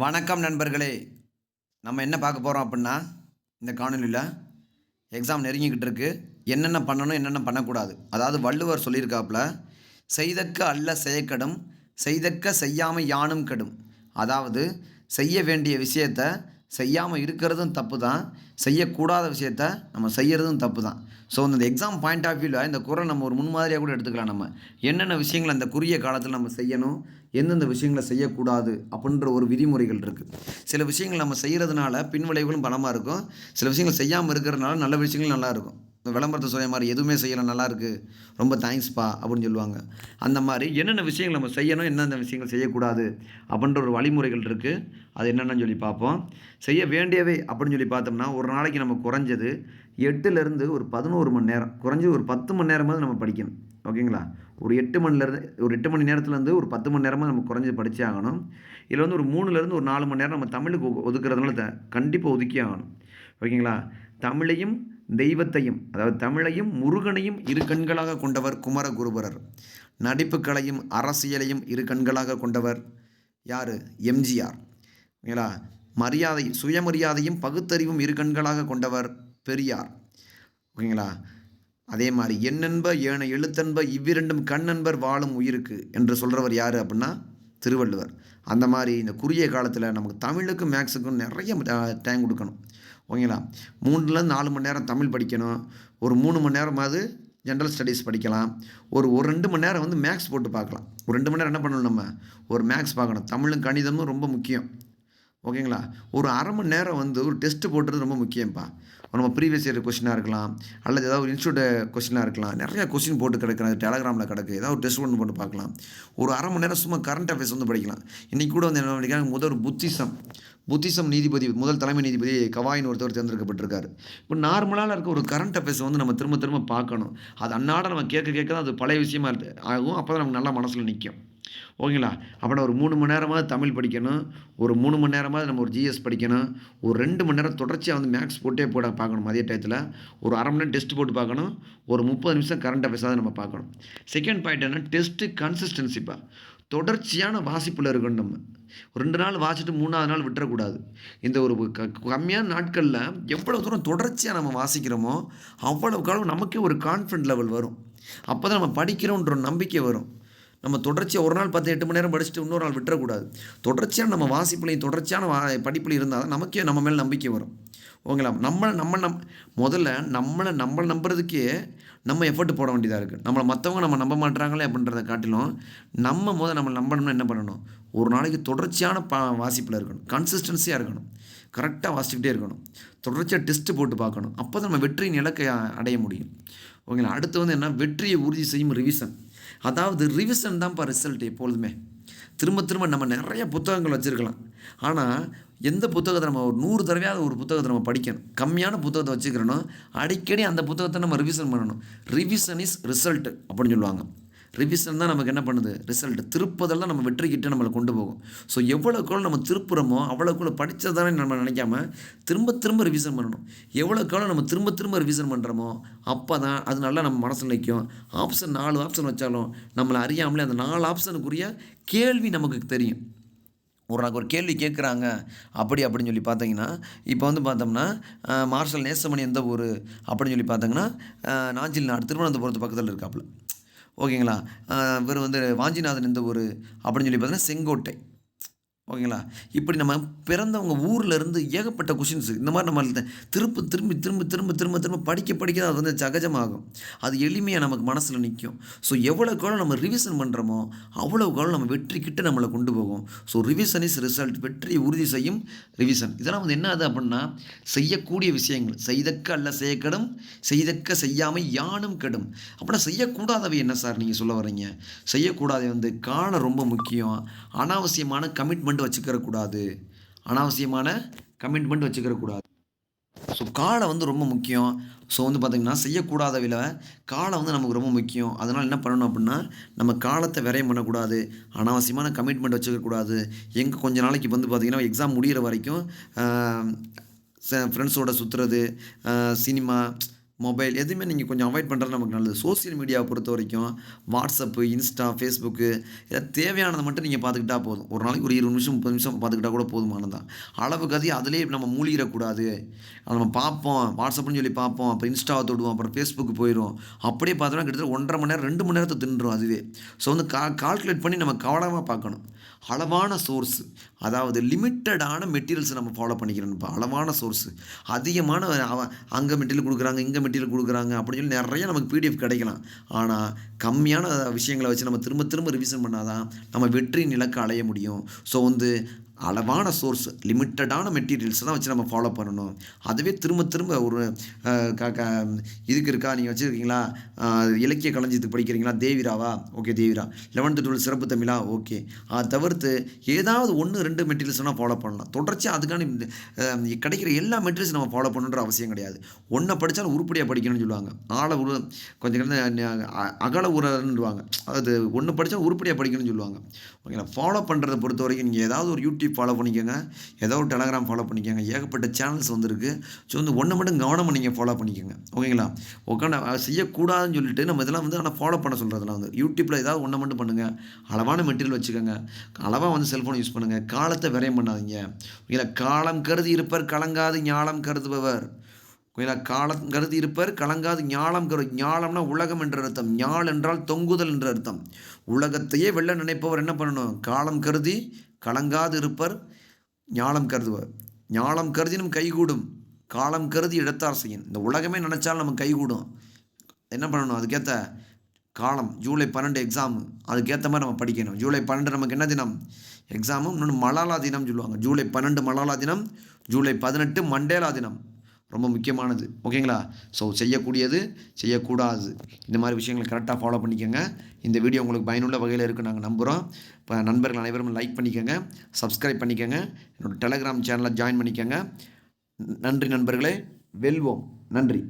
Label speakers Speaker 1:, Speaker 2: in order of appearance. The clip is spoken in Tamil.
Speaker 1: வணக்கம் நண்பர்களே. நம்ம என்ன பார்க்க போகிறோம் அப்படின்னா இந்த காணொலியில் எக்ஸாம் நெருங்கிக்கிட்டு இருக்கு. என்னென்ன பண்ணணும் என்னென்ன பண்ணக்கூடாது. அதாவது வள்ளுவர் சொல்லியிருக்காப்புல செய்தக்க அல்ல செய்யக்கடும் செய்தக்க செய்யாமல் யானும் கெடும். அதாவது செய்ய வேண்டிய விஷயத்தை செய்யாமல் இருக்கிறதும் தப்பு தான் செய்யக்கூடாத விஷயத்த நம்ம செய்கிறதும் தப்பு தான் ஸோ இந்த எக்ஸாம் பாயிண்ட் ஆஃப் வியூவில் இந்த குரல் நம்ம ஒரு முன்மாதிரியாக கூட எடுத்துக்கலாம் நம்ம. என்னென்ன விஷயங்களை அந்த குறுகிய காலத்தில் நம்ம செய்யணும் எந்தெந்த விஷயங்களை செய்யக்கூடாது அப்படின்ற ஒரு விதிமுறைகள் இருக்குது சில விஷயங்கள் நம்ம செய்கிறதுனால பின்விளைவுகளும் பலமாக இருக்கும். சில விஷயங்கள் செய்யாமல் இருக்கிறதுனால நல்ல விஷயங்களும் நல்லா இருக்கும். இந்த விளம்பரத்தை சொல்கிற மாதிரி எதுவுமே செய்யலாம் நல்லாயிருக்கு ரொம்ப தேங்க்ஸ்ப்பா அப்படின்னு சொல்லுவாங்க. அந்த மாதிரி என்னென்ன விஷயங்கள் நம்ம செய்யணும் என்னென்ன விஷயங்கள் செய்யக்கூடாது அப்படின்ற ஒரு வழிமுறைகள் இருக்குது அது என்னென்னு சொல்லி பார்ப்போம். செய்ய வேண்டியவை அப்படின்னு சொல்லி பார்த்தோம்னா ஒரு நாளைக்கு நம்ம குறைஞ்சது எட்டுலேருந்து ஒரு பதினோரு மணி நேரம் குறைஞ்சது ஒரு பத்து மணி நேரமாவது நம்ம படிக்கணும். ஓகேங்களா ஒரு எட்டு மணிலேருந்து ஒரு எட்டு மணி நேரத்துலேருந்து ஒரு பத்து மணி நேரமாக நம்ம குறைஞ்சது படித்தே ஆகணும். இதில் வந்து ஒரு மூணுலேருந்து ஒரு நாலு மணி நேரம் நம்ம தமிழுக்கு ஒ- ஒதுக்குறதுனால த கண்டிப்பாக ஒதுக்கியே ஆகணும். ஓகேங்களா தமிழையும் தெய்வத்தையும் அதாவது தமிழையும் முருகனையும் இரு கண்களாக கொண்டவர் குமரகுருபரர். நடிப்புக்கலையும் அரசியலையும் இரு கண்களாக கொண்டவர் யார்? எம்ஜிஆர் ஓகேங்களா மரியாதை சுயமரியாதையும் பகுத்தறிவும் இரு கண்களாக கொண்டவர் பெரியார். ஓகேங்களா? அதே மாதிரி என்னென்ப ஏன எழுத்தன்ப இவ்விரண்டும் கண்ணன்பர் வாழும் உயிருக்கு என்று சொல்கிறவர் யார் அப்படின்னா திருவள்ளுவர். அந்த மாதிரி இந்த குறுகிய காலத்தில் நமக்கு தமிழுக்கும் மேக்ஸுக்கும் நிறைய டைம் கொடுக்கணும். ஓகேங்களா? மூணுலேருந்து நாலு மணி நேரம் தமிழ் படிக்கணும். ஒரு மூணு மணி நேரமாவது ஜென்ரல் ஸ்டடீஸ் படிக்கலாம். ஒரு ஒரு ரெண்டு மணி நேரம் வந்து மேக்ஸ் போட்டு பார்க்கலாம். ஒரு ரெண்டு மணி நேரம் என்ன பண்ணணும் நம்ம? ஒரு மேக்ஸ் பார்க்கணும். தமிழும் கணிதமும் ரொம்ப முக்கியம். ஓகேங்களா? ஒரு அரை மணி நேரம் வந்து ஒரு டெஸ்ட்டு போட்டுறது ரொம்ப முக்கியம்ப்பா நம்ம ப்ரீவியஸ் இயர் கொஷினாக இருக்கலாம் அல்லது ஏதாவது ஒரு இன்ஸ்டியூட் கொஷினாக இருக்கலாம். நிறையா கொஷின் போட்டு கிடக்கிறேன். அது டெலகிராமில் கிடக்கு. ஏதாவது ஒரு டெஸ்ட் ஒன்று போட்டு பார்க்கலாம். ஒரு அரை மணி நேரம் சும்மா கரண்ட் அஃபேர்ஸ் வந்து படிக்கலாம். இன்றைக்கி கூட வந்து என்ன பண்ணிக்கிறாங்க முதல் ஒரு புத்திசம். புத்திசம் நீதிபதி முதல் தலைமை நீதிபதி கவாயின் ஒருத்தவர் தேர்ந்தெடுக்கப்பட்டிருக்காரு. இப்போ நார்மலாக இருக்க ஒரு கரண்ட் அஃபேர்ஸ் வந்து நம்ம திரும்ப திரும்ப பார்க்கணும். அது அன்னாட நம்ம கேட்க கேட்க தான் அது பழைய விஷயமா ஆகும். அப்போ தான் நமக்கு நல்லா மனசில் நிற்கும் ஓகேங்களா? அப்படின்னா ஒரு மூணு மணி நேரமாவது தமிழ் படிக்கணும். ஒரு மூணு மணி நேரமாக நம்ம ஒரு ஜிஎஸ் படிக்கணும். ஒரு ரெண்டு மணி நேரம் தொடர்ச்சியாக வந்து மேக்ஸ் போட்டே போட பார்க்கணும் மதிய டயத்தில் ஒரு அரை மணி நேரம் டெஸ்ட் போட்டு பார்க்கணும். ஒரு முப்பது நிமிஷம் கரண்ட் அஃபேர்ஸாக நம்ம பார்க்கணும். செகண்ட் பாயிண்ட் என்ன டெஸ்ட்டு கன்சிஸ்டன்சிப்பா தொடர்ச்சியான வாசிப்பில் இருக்கணும் நம்ம. ரெண்டு நாள் வாசிட்டு மூணாவது நாள் விட்டுறக்கூடாது. இந்த ஒரு க- கம்மியான நாட்களில் எவ்வளோ தூரம் தொடர்ச்சியாக நம்ம வாசிக்கிறோமோ அவ்வளவுக்கு அளவு நமக்கே ஒரு கான்ஃபிடன்ட் லெவல் வரும். அப்போ தான் நம்ம படிக்கிறோன்ற ஒரு நம்பிக்கை வரும். நம்ம தொடர்ச்சியாக ஒரு நாள் பத்து எட்டு மணி நேரம் படிச்சுட்டு இன்னொரு நாள் விட்டுறக்கூடாது. தொடர்ச்சியாக நம்ம வாசிப்புலையும் தொடர்ச்சியான வா படிப்புலையும் இருந்தால் தான் நமக்கே நம்ம மேலே நம்பிக்கை வரும். ஓகேங்களா? நம்மளை நம்ம நம் முதல்ல நம்மளை நம்மளை நம்புறதுக்கே நம்ம எஃபர்ட் போட வேண்டியதாக இருக்குது நம்மளை மற்றவங்க நம்ம நம்ப மாட்றாங்களே அப்படின்றத காட்டிலும் நம்ம முதல் நம்ம நம்பணும்னா என்ன பண்ணணும்? ஒரு நாளைக்கு தொடர்ச்சியான பா வாசிப்பில் இருக்கணும். கன்சிஸ்டன்சியாக இருக்கணும். கரெக்டாக வாசிச்சுக்கிட்டே இருக்கணும். தொடர்ச்சியாக டெஸ்ட்டு போட்டு பார்க்கணும். அப்போ தான் நம்ம வெற்றியின் இலக்கை அடைய முடியும். ஓகேங்களா? அடுத்து வந்து என்ன? வெற்றியை உறுதி செய்யும் ரிவிஷன் அதாவது ரிவிஷன் தான்ப்பா ரிசல்ட் எப்பொழுதுமே. திரும்ப திரும்ப நம்ம நிறைய புத்தகங்கள் வச்சுருக்கலாம். ஆனால் எந்த புத்தகத்தை நம்ம ஒரு நூறு தடவையாவது ஒரு புத்தகத்தை நம்ம படிக்கணும். கம்மியான புத்தகத்தை வச்சுக்கிறோனோ அடிக்கடி அந்த புத்தகத்தை நம்ம ரிவிஷன் பண்ணணும். ரிவிஷன் இஸ் ரிசல்ட் அப்படின்னு சொல்லுவாங்க. ரிவிஷன் தான் நமக்கு என்ன பண்ணுது? ரிசல்ட் திருப்பதெல்லாம் நம்ம வெற்றிக்கிட்ட நம்மளை கொண்டு போகும். ஸோ எவ்வளோக்குள்ள நம்ம திருப்புறமோ அவ்வளோக்குள்ள படித்ததானே நம்ம நினைக்காம திரும்ப திரும்ப ரிவிஷன் பண்ணணும். எவ்வளோக்கால நம்ம திரும்ப திரும்ப ரிவிஷன் பண்ணுறோமோ அப்போ தான் அது நல்லா நம்ம மனசில் நிற்கும் ஆப்ஷன் நாலு ஆப்ஷன் வச்சாலும் நம்மளை அறியாமலே அந்த நாலு ஆப்ஷனுக்குரிய கேள்வி நமக்கு தெரியும். ஒரு நாக்கு ஒரு கேள்வி கேட்குறாங்க. அப்படி அப்படின்னு சொல்லி பார்த்தீங்கன்னா இப்போ வந்து பார்த்தோம்னா மார்ஷல் நேசமணி எந்த ஊர்? அப்படின்னு சொல்லி பார்த்தீங்கன்னா நாஞ்சில் நாடு திருவனந்தபுரத்து பக்கத்தில் இருக்காப்புல. ஓகேங்களா? இவர் வந்து வாஞ்சிநாதன் எந்த ஊர் அப்படின்னு சொல்லி பார்த்தீங்கன்னா செங்கோட்டை. ஓகேங்களா? இப்படி நம்ம பிறந்தவங்க ஊரில் இருந்து ஏகப்பட்ட கொஷின்ஸ் இந்த மாதிரி நம்ம திரும்ப திரும்பி திரும்ப திரும்ப திரும்ப திரும்ப படிக்க படிக்க அது வந்து சகஜமாகும். அது எளிமையாக நமக்கு மனசில் நிற்கும் ஸோ எவ்வளோக்கு நம்ம ரிவிஷன் பண்ணுறோமோ அவ்வளோக்கு நம்ம வெற்றி கிட்ட நம்மளை கொண்டு போகும். ஸோ ரிவிஷன் இஸ் ரிசல்ட் வெற்றியை உறுதி செய்யும் ரிவிஷன் இதெல்லாம் வந்து என்ன ஆகுது அப்படின்னா செய்யக்கூடிய விஷயங்கள். செய்தக்க அல்ல செய்யக்கடும் செய்தக்க செய்யாமல் யானும் கெடும். அப்படின்னா செய்யக்கூடாதவை என்ன சார் நீங்கள் சொல்ல வர்றீங்க? செய்யக்கூடாதவை வந்து காலம் ரொம்ப முக்கியம். அனாவசியமான கமிட்மெண்ட் வச்சுக்கிற கூடாது அனாவசியமான கமிட்மெண்ட் வச்சுக்கிறக்கூடாது. ஸோ காலம் வந்து ரொம்ப முக்கியம். ஸோ வந்து பார்த்திங்கன்னா செய்யக்கூடாத விலை காலம் வந்து நமக்கு ரொம்ப முக்கியம். அதனால் என்ன பண்ணணும் அப்படின்னா நம்ம காலத்தை விரையம் பண்ணக்கூடாது. அனாவசியமான கமிட்மெண்ட் வச்சுக்கக்கூடாது. எங்கே கொஞ்ச நாளைக்கு வந்து பார்த்திங்கன்னா எக்ஸாம் முடிகிற வரைக்கும் ஃப்ரெண்ட்ஸோட சுற்றுறது சினிமா மொபைல் எதுவுமே நீங்கள் கொஞ்சம் அவாய்ட் பண்ணுறது நமக்கு நல்லது. சோஷியல் மீடியாவை பொறுத்த வரைக்கும் வாட்ஸ்அப்பு இன்ஸ்டா ஃபேஸ்புக்கு இதில் தேவையானதை மட்டும் நீங்கள் பார்த்துக்கிட்டா போதும். ஒரு நாளைக்கு ஒரு இருபது நிமிஷம் முப்பது நிமிஷம் பார்த்துக்கிட்டா கூட போதுமானதான் அளவுக்கு அதிகம் அதிலே நம்ம மூழ்கிடக்கூடாது. அதை நம்ம பார்ப்போம். வாட்ஸ்அப்னு சொல்லி பார்ப்போம். அப்புறம் இன்ஸ்டாவை தொடுவோம். அப்புறம் ஃபேஸ்புக்கு போயிடும் அப்படியே பார்த்தோம்னா கிட்டத்தட்ட ஒன்றரை மணி நேரம் ரெண்டு மணி நேரத்தை தின்றும் அதுவே. ஸோ வந்து கா கால்குலேட் பண்ணி நம்ம கவனமாக பார்க்கணும். அளவான சோர்ஸ் அதாவது லிமிட்டடான மெட்டீரியல்ஸை நம்ம ஃபாலோ பண்ணிக்கிறோம்ப்பா அளவான சோர்ஸ் அதிகமான அங்கே மெட்டீரியல் கொடுக்குறாங்க இங்கே மெட்டீரியல் கொடுக்குறாங்க அப்படின்னு சொல்லி நிறைய நமக்கு பிடிஎஃப் கிடைக்கலாம். ஆனால் கம்மியான விஷயங்களை வச்சு நம்ம திரும்ப திரும்ப ரிவிஷன் பண்ணாதான் நம்ம வெற்றி நிலக்க அடைய முடியும். ஸோ வந்து அளவான சோர்ஸ் லிமிட்டடான மெட்டீரியல்ஸ் தான் வச்சு நம்ம ஃபாலோ பண்ணணும். அதுவே திரும்ப திரும்ப ஒரு க க இதுக்கு இருக்கா? நீங்கள் வச்சுருக்கீங்களா? இலக்கிய களஞ்சியத்துக்கு படிக்கிறீங்களா? தேவிராவா? ஓகே தேவிரா. லெவன்த்து டுவெல் சிறப்பு தமிழா? ஓகே. அதை தவிர்த்து ஏதாவது ஒன்று ரெண்டு மெட்டீரியல்ஸ் வேணால் ஃபாலோ பண்ணலாம். தொடர்ச்சியாக அதுக்கான இந்த, கிடைக்கிற எல்லா மெட்டீரியல்ஸ் நம்ம ஃபாலோ பண்ணணுன்ற அவசியம் கிடையாது. ஒன்றை படித்தாலும் உருப்படியாக படிக்கணும்னு சொல்லுவாங்க. ஆழ உரு கொஞ்சம் அகல உரன்னுவாங்க அது ஒன்று படித்தா உருப்படியாக படிக்கணும்னு சொல்லுவாங்க. ஓகேங்களா? ஃபாலோ பண்ணுறதை பொறுத்த வரைக்கும் நீங்கள் ஏதாவது ஒரு யூடியூப் ஃபாலோ பண்ணிக்கோங்க. ஏதோ ஒரு டெலகிராம் ஃபாலோ பண்ணிக்கோங்க. ஏகப்பட்ட சேனல்ஸ் வந்திருக்கு. ஸோ வந்து ஒன்று மட்டும் கவனமாக நீங்கள் ஃபாலோ பண்ணிக்கோங்க. ஓகேங்களா? உட்காந்து செய்யக்கூடாதுன்னு சொல்லிட்டு நம்ம இதெல்லாம் வந்து ஆனால் ஃபாலோ பண்ண சொல்கிறதுலாம் வந்து யூடியூப்பில் ஏதாவது ஒன்று மட்டும் பண்ணுங்கள் அளவான மெட்டீரியல் வச்சுக்கோங்க. அளவாக வந்து செல்ஃபோன் யூஸ் பண்ணுங்கள் காலத்தை விரயம் பண்ணாதீங்க. ஓகேங்களா? காலம் கருதி இருப்பர் கலங்காது ஞாலம் கருதுபவர். ஓகேங்களா? காலம் கருதி இருப்பர் கலங்காது ஞாலம் கரு ஞாலம்னா உலகம் என்ற அர்த்தம். ஞாள் என்றால் தொங்குதல் என்ற அர்த்தம். உலகத்தையே வெல்ல நினைப்பவர் என்ன பண்ணணும்? காலம் கருதி கலங்காது இருப்பர் ஞாலம் கருதுவர். ஞாலம் கருதினும் கைகூடும் காலம் கருதி இடத்தார் செய்யும் இந்த உலகமே நினச்சாலும் நம்ம கைகூடும். என்ன பண்ணணும்? அதுக்கேற்ற காலம் ஜூலை பன்னெண்டு எக்ஸாம் அதுக்கேற்ற மாதிரி நம்ம படிக்கணும். ஜூலை பன்னெண்டு நமக்கு என்ன தினம்? எக்ஸாமும் இன்னொன்று மலாலா தினம் சொல்லுவாங்க. ஜூலை பன்னெண்டு மலாலா தினம் ஜூலை பதினெட்டு மண்டேலா தினம். ரொம்ப முக்கியமானது. ஓகேங்களா? ஸோ செய்யக்கூடியது செய்யக்கூடாது. இந்த மாதிரி விஷயங்களை கரெக்டாக ஃபாலோ பண்ணிக்கோங்க. இந்த வீடியோ உங்களுக்கு பயனுள்ள வகையில் இருக்குது நாங்கள் நம்புகிறோம் இப்போ நண்பர்கள் அனைவரும் லைக் பண்ணிக்கோங்க. சப்ஸ்கிரைப் பண்ணிக்கோங்க. என்னோட டெலகிராம் சேனலை ஜாயின் பண்ணிக்கோங்க. நன்றி நண்பர்களே. வெல்வோம். நன்றி.